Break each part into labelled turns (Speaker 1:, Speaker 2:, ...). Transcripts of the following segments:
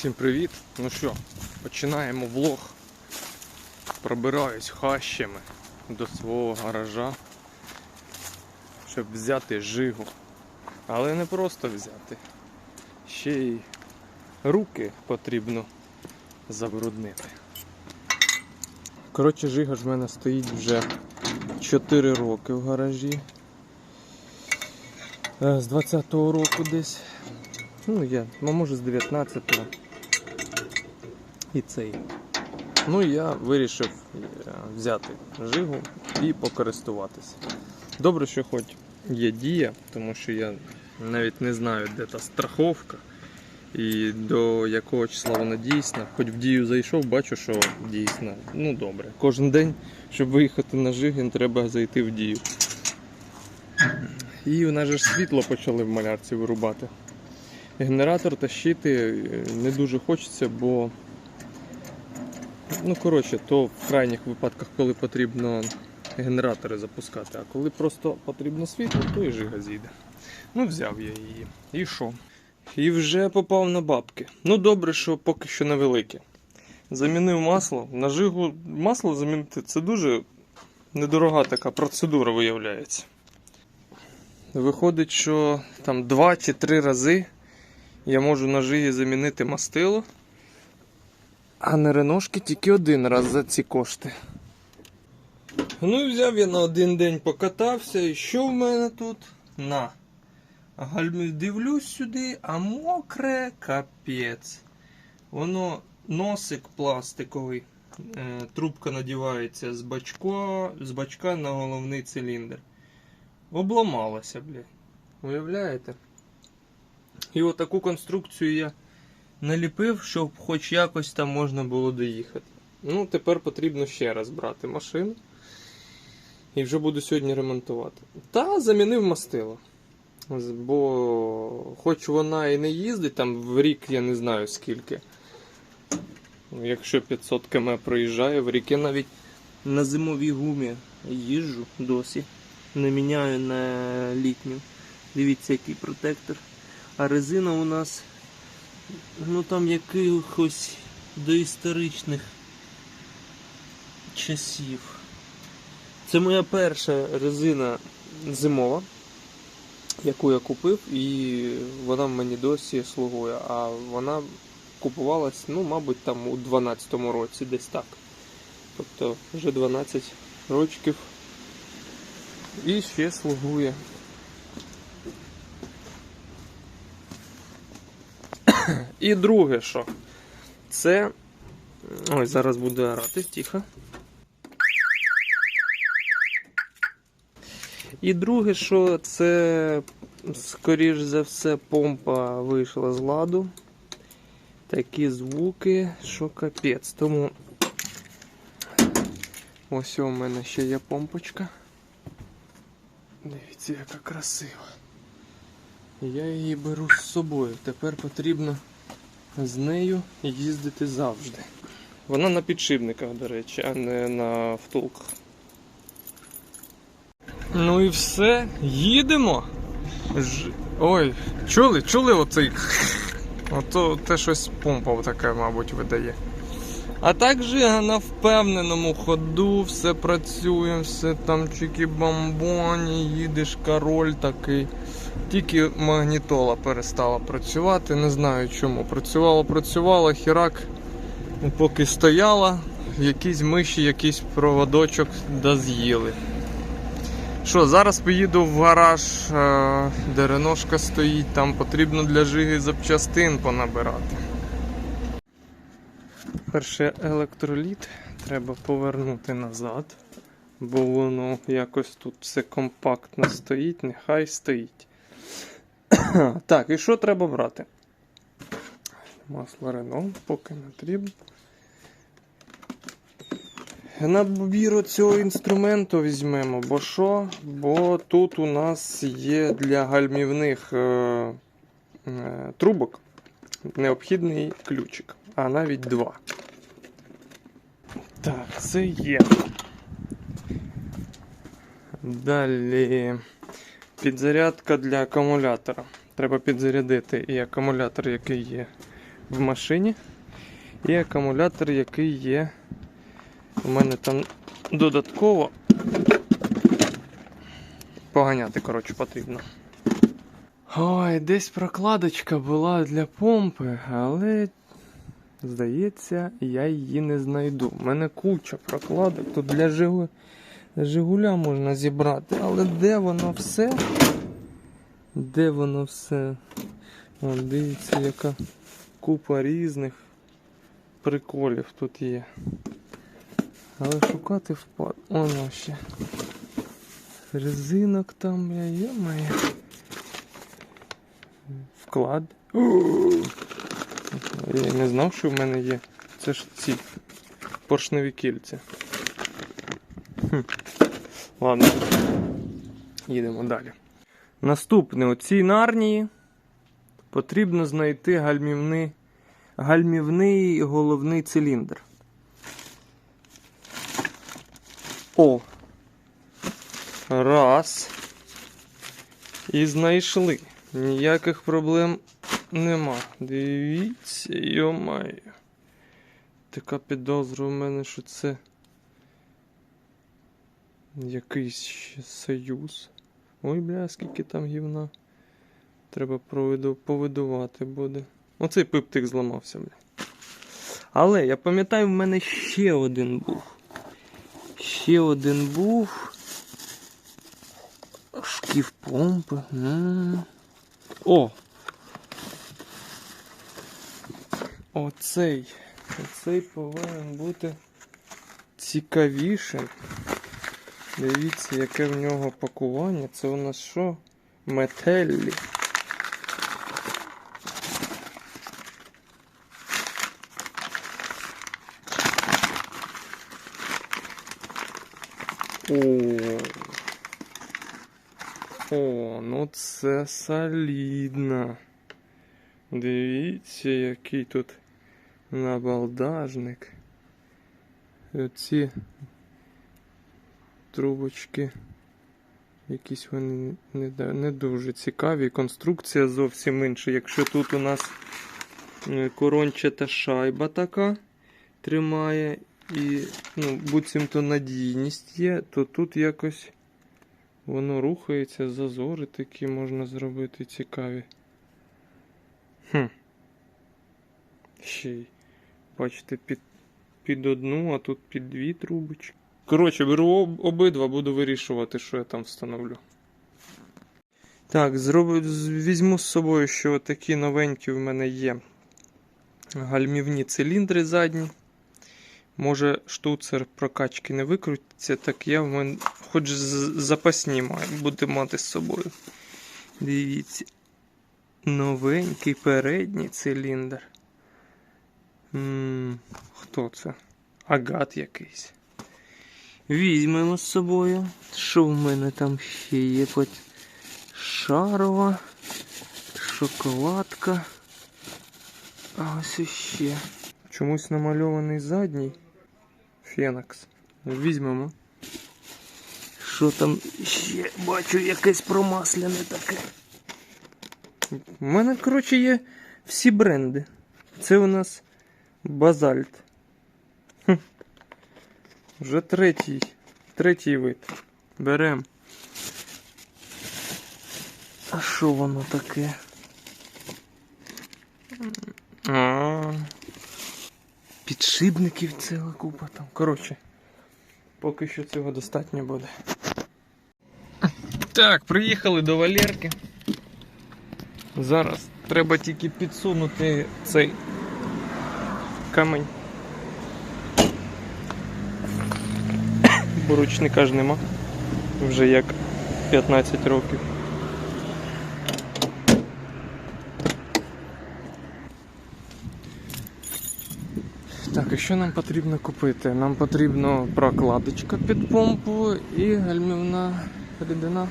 Speaker 1: Всім привіт! Ну що, починаємо влог. Пробираюсь хащами до свого гаража, щоб взяти жигу. Але не просто взяти. Ще й руки потрібно забруднити. Коротше, жига ж в мене стоїть вже 4 роки в гаражі. Е, З 20-го року десь. Ну, я, ну, може з 19-го. І цей. Ну, я вирішив е, взяти жигу і покористуватися. Добре, що хоч є дія, тому що я навіть не знаю, де та страховка і до якого числа вона дійсна. Хоч в дію зайшов, бачу, що дійсна. Ну добре. Кожен день, щоб виїхати на жигін, треба зайти в дію. І у нас же світло почали в малярці вирубати. Генератор тащити е, не дуже хочеться, бо ну коротше, то в крайніх випадках, коли потрібно генератори запускати, а коли просто потрібно світло, то і жига зійде. Ну, взяв я її. І що? І вже попав на бабки. Ну добре, що поки що невелике. Замінив масло. На жигу масло замінити це дуже недорога така процедура виявляється. Виходить, що там два чи три рази я можу на жигі замінити мастило, а на реношки тільки один раз за ці кошти. Ну і взяв я на один день покатався, і що в мене тут? На. Гальми дивлюсь сюди, а мокре капець. Воно носик пластиковий. Е, трубка надівається з бачка, з бачка на головний циліндр. Обламалося, блядь. Уявляєте? І отаку конструкцію я наліпив, щоб хоч якось там можна було доїхати. Ну, тепер потрібно ще раз брати машину. І вже буду сьогодні ремонтувати. Та замінив мастило. Бо хоч вона і не їздить, там в рік я не знаю скільки. Якщо 500 км проїжджає, в рік я навіть на зимовій гумі їжджу досі. Не міняю на літню. Дивіться, який протектор. А резина у нас ну там якихось доісторичних часів. Це моя перша резина зимова, яку я купив, і вона мені досі слугує. А вона купувалась, ну, мабуть, там у 12-му році, десь так. Тобто вже 12 років і ще слугує. І друге, що це. Ой, зараз буде орати, тихо. І друге, що це, скоріш за все, помпа вийшла з ладу. Такі звуки, що капець. Тому ось у мене ще є помпочка. Дивіться, яка красива. Я її беру з собою. Тепер потрібно з нею їздити завжди. Вона на підшипниках, до речі, а не на втулках. Ну і все, їдемо. Ж... Ой, чули? Чули оцей? Ото те щось помпа така, мабуть, видає. А так же на впевненому ходу все працює, все там чики-бамбоні, їдеш король такий. Тільки магнітола перестала працювати, не знаю чому. Працювала, працювала, хірак, поки стояла, якісь миші, якийсь проводочок да з'їли. Що, зараз поїду в гараж, е, де реношка стоїть, там потрібно для жиги запчастин понабирати. Перше електроліт треба повернути назад, бо воно якось тут все компактно стоїть, нехай стоїть. так, і що треба брати? Масло Рено, поки не потрібно. Набір цього інструменту візьмемо, бо що? Бо тут у нас є для гальмівних е, е, трубок необхідний ключик, а навіть два. Так, це є. Далі підзарядка для акумулятора. Треба підзарядити і акумулятор, який є в машині. І акумулятор, який є. У мене там додатково поганяти, коротше, потрібно. Ой, десь прокладочка була для помпи, але здається, я її не знайду. У мене куча прокладок тут для Жигу... Жигуля можна зібрати, але де воно все? Де воно все? О, дивіться, яка купа різних приколів тут є. Але шукати впад. Оно ще. Резинок там, бля, є моє. Вклад. Я не знав, що в мене є. Це ж ці поршневі кільця. Хм. Ладно. Їдемо далі. Наступне у цій нарнії потрібно знайти гальмівний, гальмівний головний циліндр. О. Раз. І знайшли. Ніяких проблем нема. Дивіться, йомаю. Така підозра у мене, що це якийсь ще союз. Ой, бля, скільки там гівна. Треба провиду, повидувати буде. Оцей пиптик зламався, бля. Але я пам'ятаю, в мене ще один був. Ще один був. Шків помпи. О! Оцей. Оцей повинен бути цікавішим. Дивіться, яке в нього пакування. Це у нас що? Метеллі. О. О, ну це солідно. Дивіться, який тут набалдажник. Оці трубочки. Якісь вони не, дуже цікаві. Конструкція зовсім інша. Якщо тут у нас е, корончата шайба така тримає і ну, буцімто надійність є, то тут якось воно рухається, зазори такі можна зробити цікаві. Хм. Ще й, бачите, під, під одну, а тут під дві трубочки. Коротше, беру об- обидва, буду вирішувати, що я там встановлю. Так, зроблю, з- візьму з собою, що такі новенькі в мене є гальмівні циліндри задні. Може, штуцер прокачки не викрутиться, так я в мене хоч запасні маю, буду мати з собою. Дивіться. Новенький передній циліндр. м хто це? Агат якийсь. Візьмемо з собою. Що в мене там ще є? Шарова, шоколадка. А ось іще. Чомусь намальований задній. Фенакс. Візьмемо. Що там ще? Бачу якесь промасляне таке. У мене, коротше, є всі бренди. Це у нас базальт. Хм. Вже третій. Третій вид. Берем. А що воно таке? А, Підшипників ціла купа там. Коротше, поки що цього достатньо буде. Так, приїхали до Валерки. Зараз треба тільки підсунути цей камень. Бо ручника ж нема. Вже як 15 років. Так, і що нам потрібно купити? Нам потрібно прокладочка під помпу і гальмівна рідина.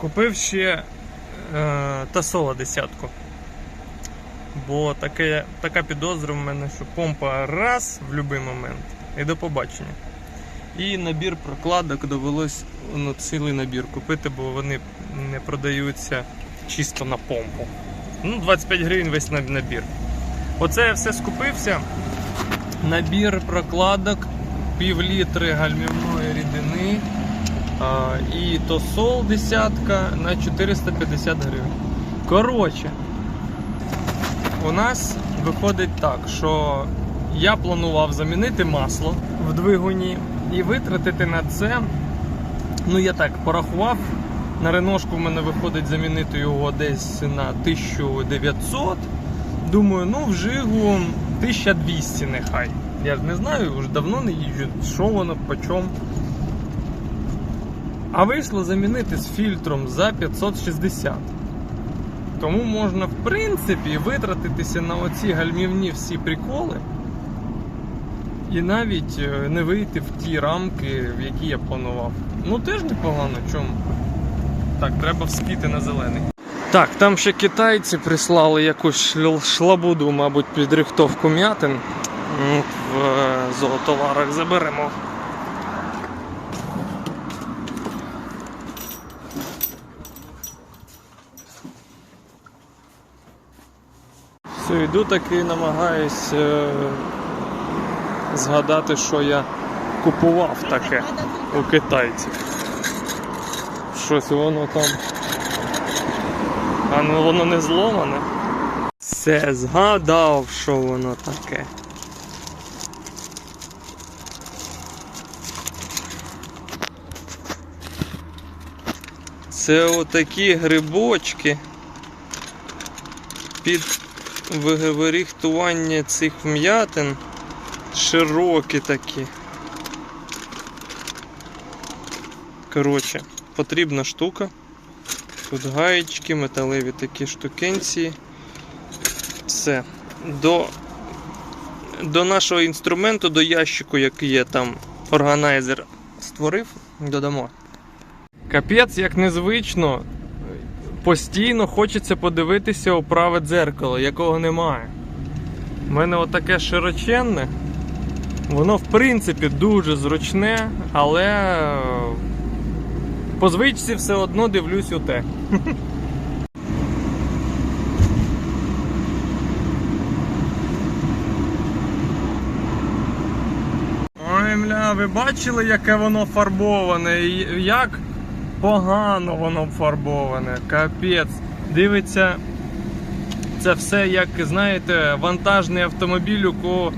Speaker 1: Купив ще е, Тасола десятку. Бо таке, така підозра в мене, що помпа раз в будь-який момент і до побачення. І набір прокладок довелось ну, цілий набір купити, бо вони не продаються чисто на помпу. Ну, 25 гривень весь набір. Оце я все скупився. Набір прокладок, пів літри гальмівної рідини і тосол десятка на 450 гривень. Коротше, у нас виходить так, що я планував замінити масло в двигуні і витратити на це. Ну, я так порахував. На реношку в мене виходить замінити його десь на 1900. Думаю, ну в Жигу 1200 нехай. Я ж не знаю, вже давно не їжджу, що воно, по чому. А вийшло замінити з фільтром за 560. Тому можна, в принципі, витратитися на оці гальмівні всі приколи. І навіть е, не вийти в ті рамки, в які я планував. Ну теж непогано, чому? Так, треба вспіти на зелений. Так, там ще китайці прислали якусь шлабуду, мабуть, під рихтовку м'ятин. В е, зоотоварах заберемо. Все, йду таки намагаюсь е, згадати, що я купував таке у китайців. Щось воно там. А ну воно не зломане. Все, згадав, що воно таке. Це отакі грибочки під виріхтування цих м'ятин. Широкі такі. Коротше, потрібна штука. Тут гаєчки, металеві такі штукенці. Все. До, до нашого інструменту, до ящику, який я там органайзер створив, додамо. Капець, як незвично. Постійно хочеться подивитися у праве дзеркало, якого немає. У мене отаке широченне. Воно, в принципі, дуже зручне, але е, по звичці все одно дивлюсь у те. Ой, мля, ви бачили, яке воно фарбоване? І Як погано воно фарбоване. Капець. Дивиться, це все, як знаєте, вантажний автомобіль, у кого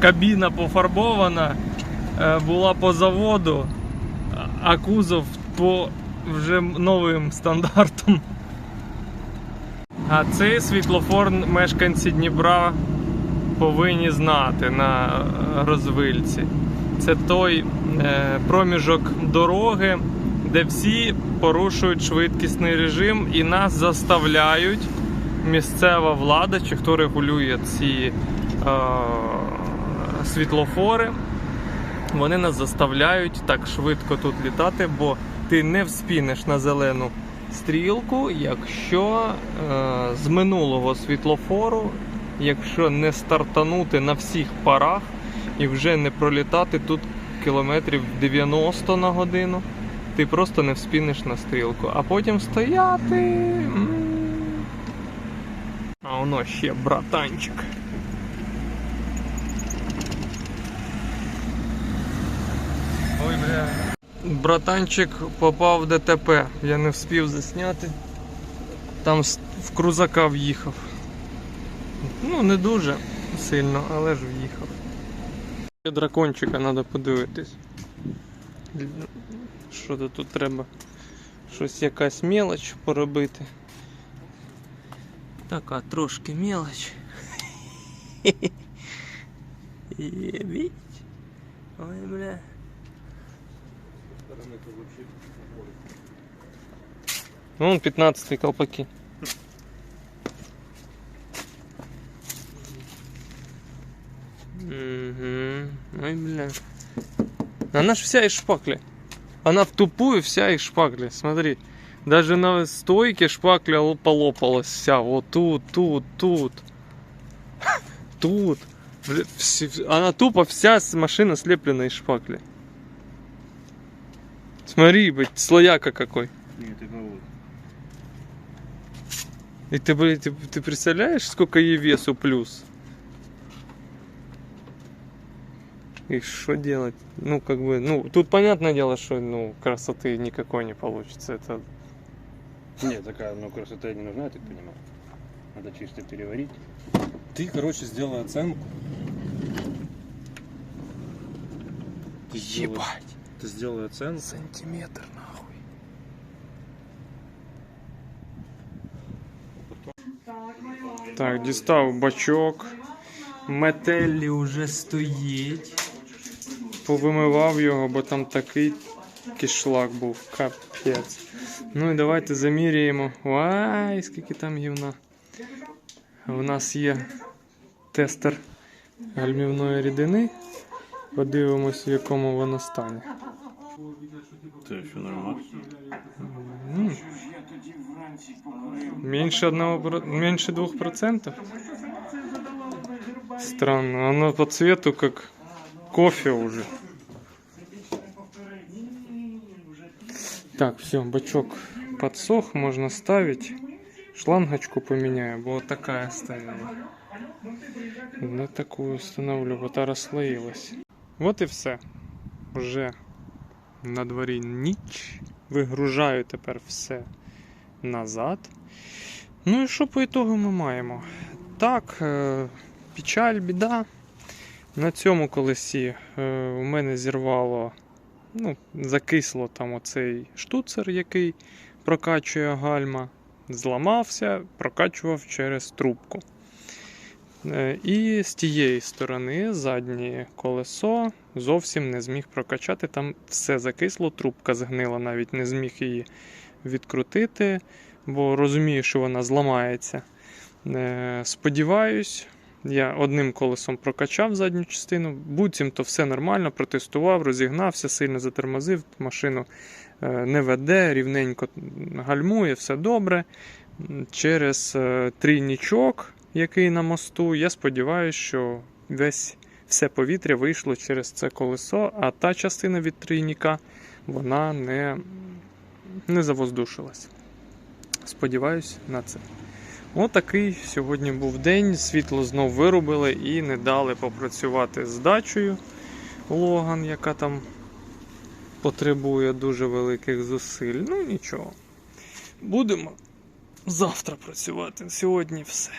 Speaker 1: кабіна пофарбована, е, була по заводу, а кузов по вже новим стандартам. А цей світлофор мешканці Дніпра повинні знати на е, розвильці. Це той е, проміжок дороги, де всі порушують швидкісний режим і нас заставляють місцева влада, чи хто регулює ці е, світлофори. Вони нас заставляють так швидко тут літати, бо ти не вспінеш на зелену стрілку, якщо е, з минулого світлофору, якщо не стартанути на всіх парах і вже не пролітати тут кілометрів 90 на годину, ти просто не вспінеш на стрілку. А потім стояти. м. А воно ще братанчик. Ой, бля. Братанчик попав в ДТП. Я не встиг засняти. Там в крузака в'їхав. Ну, не дуже сильно, але ж в'їхав. Ще Дракончика треба подивитись. Що то тут треба? Щось якась мелоч поробити. Така трошки мелоч. Єбіть. Ой, бля. Вон 15 колпаки. Угу. Ой, бля. Она ж вся из шпакли. Она в тупую вся из шпакли. Смотри. Даже на стойке шпакля ло- полопалась вся. Вот тут, тут, тут. Тут. Она тупо вся машина слеплена из шпакли. Смотри, блядь, слояка какой.
Speaker 2: Нет, это вот.
Speaker 1: И ты, блин, ты, ты представляешь, сколько ей весу плюс? И что делать? Ну, как бы, ну, тут понятное дело, что, ну, красоты никакой не получится. Это
Speaker 2: Нет, такая, ну, красота не нужна, я так понимаю. Надо чисто переварить.
Speaker 3: Ты, короче, сделай оценку. Ты сделай-
Speaker 1: ебать.
Speaker 3: Ты сделай оценку.
Speaker 1: Сантиметр, нахуй. Так, дістав бачок. Метеллі вже стоїть. Повимивав його, бо там такий кишлак був. Капець. Ну і давайте заміряємо. Вай, скільки там гівна. У нас є тестер гальмівної рідини. Подивимось, в якому воно стані.
Speaker 2: Це все нормально.
Speaker 1: М. Меньше одного, меньше двух процентов? Странно, оно по цвету как кофе уже. Так, все, бачок подсох, можно ставить. Шлангочку поменяю, была такая стояла. На такую установлю, вот та расслоилась. Вот и все. Уже на дворі ніч. Вигружаю тепер все назад. Ну і що по ітогу ми маємо? Так, е, печаль, біда. На цьому колесі е, у мене зірвало, ну, закисло там оцей штуцер, який прокачує гальма. Зламався, прокачував через трубку. Е, І з тієї сторони заднє колесо зовсім не зміг прокачати. Там все закисло, трубка згнила, навіть не зміг її відкрутити, бо розумію, що вона зламається. Е, Сподіваюсь, я одним колесом прокачав задню частину, буцімто все нормально, протестував, розігнався, сильно затормозив, машину е, не веде, рівненько гальмує, все добре. Через е, трійнічок, який на мосту, я сподіваюся, що весь все повітря вийшло через це колесо, а та частина від трійника вона не, не завоздушилась. Сподіваюсь на це. Отакий сьогодні був день. Світло знов вирубили і не дали попрацювати з дачею Логан, яка там потребує дуже великих зусиль. Ну нічого. Будемо завтра працювати. Сьогодні все.